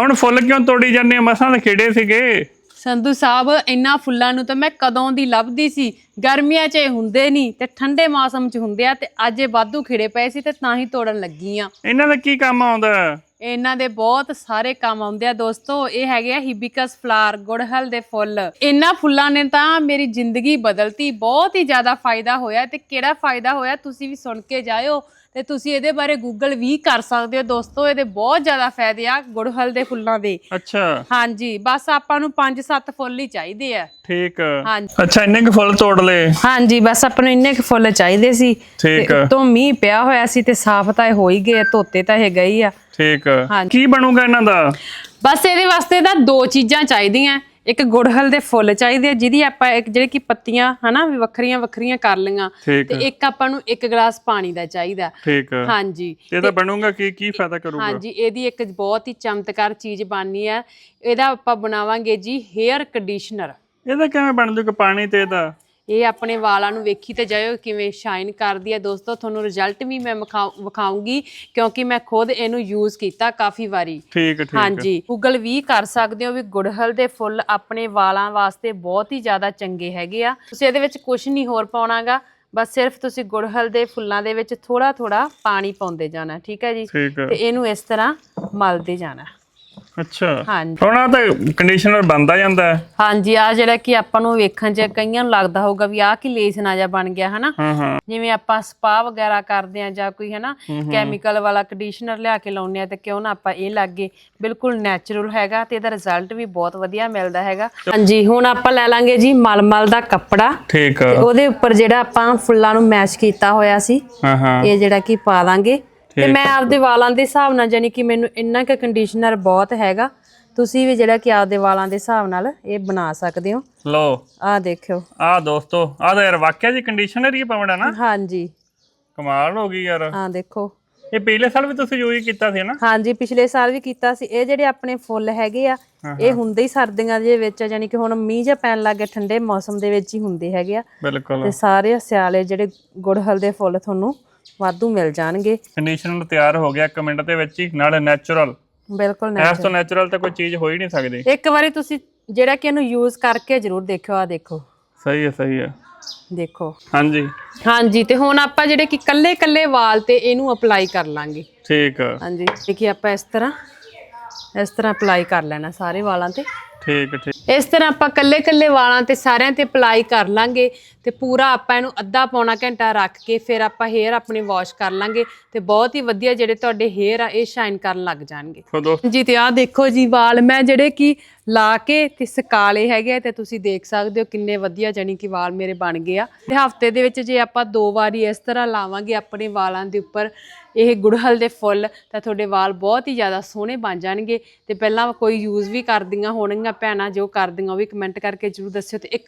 ਹੁਣ ਫੁੱਲ ਕਿਉਂ ਤੋੜੀ ਜਾਂਦੇ ਆ ਮਸਾਂ ਦੇ ਖੇੜੇ ਸੀਗੇ। ਸੰਧੂ ਸਾਹਿਬ ਇੰਨਾ ਫੁੱਲਾਂ ਨੂੰ ਤਾਂ ਮੈਂ ਕਦੋਂ ਦੀ ਲੱਭਦੀ ਸੀ? ਗਰਮੀਆਂ 'ਚ ਇਹ ਹੁੰਦੇ ਨਹੀਂ ਤੇ ਠੰਡੇ ਮੌਸਮ 'ਚ ਹੁੰਦੇ ਆ ਤੇ ਅੱਜ ਇਹ ਵਾਧੂ ਖਿੜੇ ਪਏ ਸੀ ਤੇ ਤਾਂ ਹੀ ਤੋੜਨ ਲੱਗੀ ਆ ਇਹਨਾਂ ਦਾ ਕੀ ਕੰਮ ਆਉਂਦਾ? ਇਹਨਾਂ ਦੇ ਬਹੁਤ ਸਾਰੇ ਕੰਮ ਆਉਂਦੇ ਆ ਦੋਸਤੋ ਇਹ ਹੈਗੇ ਆ ਹਿਬਿਕਸ ਫਲਾਰ ਗੁੜਹਲ ਦੇ ਫੁੱਲ। ਇਹਨਾਂ ਫੁੱਲਾਂ ਨੇ ਤਾਂ ਮੇਰੀ ਜ਼ਿੰਦਗੀ ਬਦਲਤੀ ਬਹੁਤ ਹੀ ਜ਼ਿਆਦਾ ਫਾਇਦਾ ਹੋਇਆ ਤੇ ਕਿਹੜਾ ਫਾਇਦਾ ਹੋਇਆ ਤੁਸੀਂ ਵੀ ਸੁਣ ਕੇ ਜਾਇਓ ਤੇ ਤੁਸੀਂ ਇਹਦੇ ਬਾਰੇ ਗੂਗਲ ਵੀ ਕਰ ਸਕਦੇ ਹੋ ਦੋਸਤੋ ਇਹਦੇ ਬਹੁਤ ਜ਼ਿਆਦਾ ਫਾਇਦੇ ਆ ਗੁੜਹਲ ਦੇ ਫੁੱਲਾਂ ਦੇ। ਅੱਛਾ। ਹਾਂਜੀ ਬਸ ਆਪਾਂ ਨੂੰ 5-7 ਫੁੱਲ ਹੀ ਚਾਹੀਦੇ ਆ। ਠੀਕ। ਹਾਂਜੀ। ਅੱਛਾ ਇੰਨੇ ਕੁ ਫੁੱਲ ਤੋੜ ਲਏ? ਹਾਂਜੀ ਬਸ ਆਪਾਂ ਨੂੰ ਇੰਨੇ ਕੁ ਫੁੱਲ ਚਾਹੀਦੇ ਸੀ। ਠੀਕ। ਤੇ ਉੱਤੋਂ ਮੀਂਹ ਪਿਆ ਹੋਇਆ ਸੀ ਤੇ ਸਾਫ਼ ਤਾਂ ਇਹ ਹੋ ਹੀ ਗਏ ਧੋਤੇ ਤਾਂ ਇਹ ਗਈ ਆ। ਠੀਕ ਹਾਂਜੀ। ਕੀ ਬਣੂਗਾ ਇਹਨਾਂ ਦਾ? ਬਸ ਇਹਦੇ ਵਾਸਤੇ ਤਾਂ ਦੋ ਚੀਜ਼ਾਂ ਚਾਹੀਦੀਆਂ। ਇੱਕ ਗੁੜਹਲ ਦੇ ਫੁੱਲ ਚਾਹੀਦੇ ਆ ਜਿਹਦੀ ਆਪਾਂ ਇੱਕ ਜਿਹੜੇ ਕਿ ਪੱਤੀਆਂ ਹਨਾ ਵੀ ਵੱਖਰੀਆਂ ਵੱਖਰੀਆਂ ਕਰ ਲਈਆਂ। ਠੀਕ ਤੇ ਇੱਕ ਆਪਾਂ ਨੂੰ ਇੱਕ ਗਲਾਸ ਪਾਣੀ ਦਾ ਚਾਹੀਦਾ। ਠੀਕ ਹਾਂਜੀ। ਇਹ ਤਾਂ ਬਣੂਗਾ ਕੀ ਕੀ ਫਾਇਦਾ ਕਰੂਗਾ? ਹਾਂਜੀ ਇਹਦੀ ਇੱਕ ਬਹੁਤ ਹੀ ਚਮਤਕਾਰ ਚੀਜ਼ ਬਣਨੀ ਹੈ ਇਹਦਾ ਆਪਾਂ ਬਣਾਵਾਂਗੇ ਜੀ ਹੇਅਰ ਕੰਡੀਸ਼ਨਰ। ਇਹਦਾ ਕਿਵੇਂ ਬਣ ਜੂਗਾ ਪਾਣੀ ਤੇ ਇਹਦਾ? ਇਹ ਆਪਣੇ ਵਾਲਾਂ ਨੂੰ ਵੇਖੀ ਤੇ ਜਾਇਓ ਕਿਵੇਂ ਸ਼ਾਈਨ ਕਰਦੀ ਹੈ। ਦੋਸਤੋ ਤੁਹਾਨੂੰ ਰਿਜ਼ਲਟ ਵੀ ਮੈਂ ਵਿਖਾ- ਵਿਖਾਊਂਗੀ ਕਿਉਂਕਿ ਮੈਂ ਖੁਦ ਇਹਨੂੰ ਯੂਜ਼ ਕੀਤਾ ਕਾਫੀ ਵਾਰੀ। ਠੀਕ ਠੀਕ ਹਾਂਜੀ ਗੂਗਲ ਵੀ ਕਰ ਸਕਦੇ ਹੋ ਵੀ ਗੁੜਹਲ ਦੇ ਫੁੱਲ ਆਪਣੇ ਵਾਲਾਂ ਵਾਸਤੇ ਬਹੁਤ ਹੀ ਜ਼ਿਆਦਾ ਚੰਗੇ ਹੈਗੇ ਆ। ਤੁਸੀਂ ਇਹਦੇ ਵਿੱਚ ਕੁਝ ਨਹੀਂ ਹੋਰ ਪਾਉਣਾਗਾ ਬਸ ਸਿਰਫ ਤੁਸੀਂ ਗੁੜਹਲ ਦੇ ਫੁੱਲਾਂ ਦੇ ਵਿੱਚ ਥੋੜਾ ਥੋੜਾ ਪਾਣੀ ਪਾਉਂਦੇ ਜਾਣਾ ਠੀਕ ਹੈ ਜੀ? ਤੇ ਇਹਨੂੰ ਇਸ ਤਰ੍ਹਾਂ ਮਲਦੇ ਜਾਣਾ। ਅੱਛਾ। ਹਾਂਜੀ। ਹੁਣ ਆ ਤਾਂ ਕੰਡੀਸ਼ਨਰ ਬੰਦਾ ਜਾਂਦਾ ਹੈ। ਹਾਂਜੀ ਆ ਜਿਹੜਾ ਕਿ ਆਪਾਂ ਨੂੰ ਵੇਖਣ 'ਚ ਕਈਆਂ ਨੂੰ ਲੱਗਦਾ ਹੋਊਗਾ ਵੀ ਆਹ ਕੀ ਲੇਸ ਨਾ ਜਾ ਬਣ ਗਿਆ ਹਨਾ? ਹਾਂ ਹਾਂ। ਜਿਵੇਂ ਆਪਾਂ ਸਪਾ ਵਗੈਰਾ ਕਰਦੇ ਆ ਜਾਂ ਕੋਈ ਹਨਾ ਕੈਮੀਕਲ ਵਾਲਾ ਕੰਡੀਸ਼ਨਰ ਲਿਆ ਕੇ ਲਾਉਂਦੇ ਆ ਤੇ ਕਿਉਂ ਨਾ ਆਪਾਂ ਇਹ ਲਾਗੇ ਬਿਲਕੁਲ ਨੈਚੁਰਲ ਹੈਗਾ ਤੇ ਇਹਦਾ ਰਿਜ਼ਲਟ ਵੀ ਬਹੁਤ ਵਧੀਆ ਮਿਲਦਾ ਹੈਗਾ। ਹਾਂਜੀ ਹੁਣ ਆਪਾਂ ਲੈ ਲਾਂਗੇ ਜੀ ਮਲਮਲ ਦਾ ਕੱਪੜਾ। ਠੀਕ। ਤੇ ਉਹਦੇ ਉੱਪਰ ਜਿਹੜਾ ਆਪਾਂ ਫੁੱਲਾਂ ਨੂੰ ਮੈਸ਼ ਕੀਤਾ ਹੋਇਆ ਸੀ ਹਾਂ ਹਾਂ। ਇਹ ਜਿਹੜਾ ਕਿ ਪਾ ਦਾਂਗੇ। ਤੇ ਮੈਂ ਆਪਦੇ ਵਾਲਾਂ ਦੇ ਹਿਸਾਬ ਨਾਲ ਜਾਨੀ ਕਿ ਮੈਨੂੰ ਇੰਨਾ ਕੁ ਕੰਡੀਸ਼ਨਰ ਬਹੁਤ ਹੈਗਾ ਤੁਸੀਂ ਵੀ ਜਿਹੜਾ ਕਿ ਆਪਦੇ ਵਾਲਾਂ ਦੇ ਹਿਸਾਬ ਨਾਲ ਇਹ ਬਣਾ ਸਕਦੇ ਹੋ। ਲੋ ਆਹ ਦੇਖਿਓ। ਆ ਦੋਸਤੋ ਆ ਤਾਂ ਯਾਰ ਵਾਕਿਆ ਜੀ ਕੰਡੀਸ਼ਨਰ ਹੀ ਪਾਉਣਾ ਨਾ। ਹਾਂਜੀ। ਕਮਾਲ ਹੋ ਗਈ ਯਾਰ। ਆਹ ਦੇਖੋ। ਇਹ ਪਿਛਲੇ ਸਾਲ ਵੀ ਤੁਸੀਂ ਯੂਜ਼ ਕੀਤਾ ਸੀ ਨਾ? ਹਾਂਜੀ ਪਿਛਲੇ ਸਾਲ ਵੀ ਕੀਤਾ ਸੀ। ਇਹ ਜਿਹੜੇ ਆਪਣੇ ਫੁੱਲ ਹੈਗੇ ਆ ਇਹ ਹੁੰਦੇ ਹੀ ਸਰਦੀਆਂ ਦੇ ਵਿੱਚ ਯਾਨੀ ਕਿ ਹੁਣ ਮੀਂਹ ਜਾਂ ਪੈਣ ਲੱਗੇ ਠੰਡੇ ਮੌਸਮ ਦੇ ਵਿੱਚ ਹੀ ਹੁੰਦੇ ਹੈਗੇ ਆ। ਬਿਲਕੁਲ। ਤੇ ਸਾਰੇ ਸਿਆਲੇ ਜਿਹੜੇ ਗੁੜਹਲ ਦੇ ਫੁੱਲ ਤੁਹਾਨੂੰ ਵਾਧੂ ਮਿਲ ਜਾਣਗੇ। ਕੰਡੀਸ਼ਨਰ ਤਿਆਰ ਹੋ ਗਿਆ ਇੱਕ ਮਿੰਟ ਦੇ ਵਿੱਚ ਹੀ ਨਾਲੇ ਨੈਚੁਰਲ। ਬਿਲਕੁਲ ਨਾ ਇਸ ਤੋਂ ਨੈਚੁਰਲ ਤਾਂ ਕੋਈ ਚੀਜ਼ ਹੋ ਹੀ ਨਹੀਂ ਸਕਦੀ। ਇੱਕ ਵਾਰੀ ਤੁਸੀਂ ਜਿਹੜਾ ਕਿ ਇਹਨੂੰ ਯੂਜ਼ ਕਰਕੇ ਜ਼ਰੂਰ ਦੇਖਿਓ ਆ ਦੇਖੋ। ਸਹੀ ਹੈ ਸਹੀ ਹੈ। ਦੇਖੋ। ਹਾਂਜੀ। ਹਾਂਜੀ ਤੇ ਹੁਣ ਆਪਾਂ ਜਿਹੜੇ ਕਿ ਕੱਲੇ ਕੱਲੇ ਵਾਲ ਤੇ ਇਹਨੂੰ ਅਪਲਾਈ ਕਰ ਲਾਂਗੇ। ਠੀਕ ਹਾਂਜੀ ਦੇਖੀ ਆਪਾਂ ਇਸ ਤਰ੍ਹਾਂ। ਇਸ ਤਰ੍ਹਾਂ ਅਪਲਾਈ ਕਰ ਲੈਣਾ ਸਾਰੇ ਵਾਲਾਂ ਤੇ। ਠੀਕ ਠੀਕ। ਇਸ ਤਰ੍ਹਾਂ ਆਪਾਂ ਕੱਲੇ ਕੱਲੇ ਵਾਲਾਂ ਤੇ ਸਾਰਿਆਂ ਤੇ ਅਪਲਾਈ ਕਰ ਲਾਂਗੇ ਤੇ ਪੂਰਾ ਆਪਾਂ ਇਹਨੂੰ ਅੱਧਾ ਪੌਣਾ ਘੰਟਾ ਰੱਖ ਕੇ ਫਿਰ ਆਪਾਂ ਹੇਅਰ ਆਪਣੇ ਵਾਸ਼ ਕਰ ਲਾਂਗੇ ਤੇ ਬਹੁਤ ਹੀ ਵਧੀਆ ਜਿਹੜੇ ਤੁਹਾਡੇ ਹੇਅਰ ਆ ਇਹ ਸ਼ਾਈਨ ਕਰਨ ਲੱਗ ਜਾਣਗੇ। ਸੋ ਦੋਸਤੋ ਜੀ ਤੇ ਆਹ ਦੇਖੋ ਜੀ ਵਾਲ ਮੈਂ ਜਿਹੜੇ ਕਿ ਲਾ ਕੇ ਤੇ ਸਕਾਲੇ ਹੈਗੇ ਆ ਤੇ ਤੁਸੀਂ ਦੇਖ ਸਕਦੇ ਹੋ ਕਿੰਨੇ ਵਧੀਆ ਜਾਨੀ ਕਿ ਵਾਲ ਮੇਰੇ ਬਣ ਗਏ ਆ। ਤੇ ਹਫ਼ਤੇ ਦੇ ਵਿੱਚ ਜੇ ਆਪਾਂ ਦੋ ਵਾਰੀ ਇਸ ਤਰ੍ਹਾਂ ਲਾਵਾਂਗੇ ਆਪਣੇ ਵਾਲਾਂ ਦੇ ਉੱਪਰ ਇਹ ਗੁੜਹਲ ਦੇ ਫੁੱਲ ਤਾਂ ਤੁਹਾਡੇ ਵਾਲ ਬਹੁਤ ਹੀ ਜ਼ਿਆਦਾ ਸੋਹਣੇ ਬਣ ਜਾਣਗੇ ਤੇ ਪਹਿਲਾਂ ਕੋਈ ਯੂਜ਼ ਵੀ ਕਰਦੀਆਂ ਹੋਣਗੀਆਂ ਭੈਣਾਂ, ਜੋ ਕਰਦੀਆਂ ਉਹ ਵੀ ਕਮੈਂਟ ਕਰਕੇ ਜਰੂਰ ਦੱਸਿਓ ਤੇ ਇੱਕ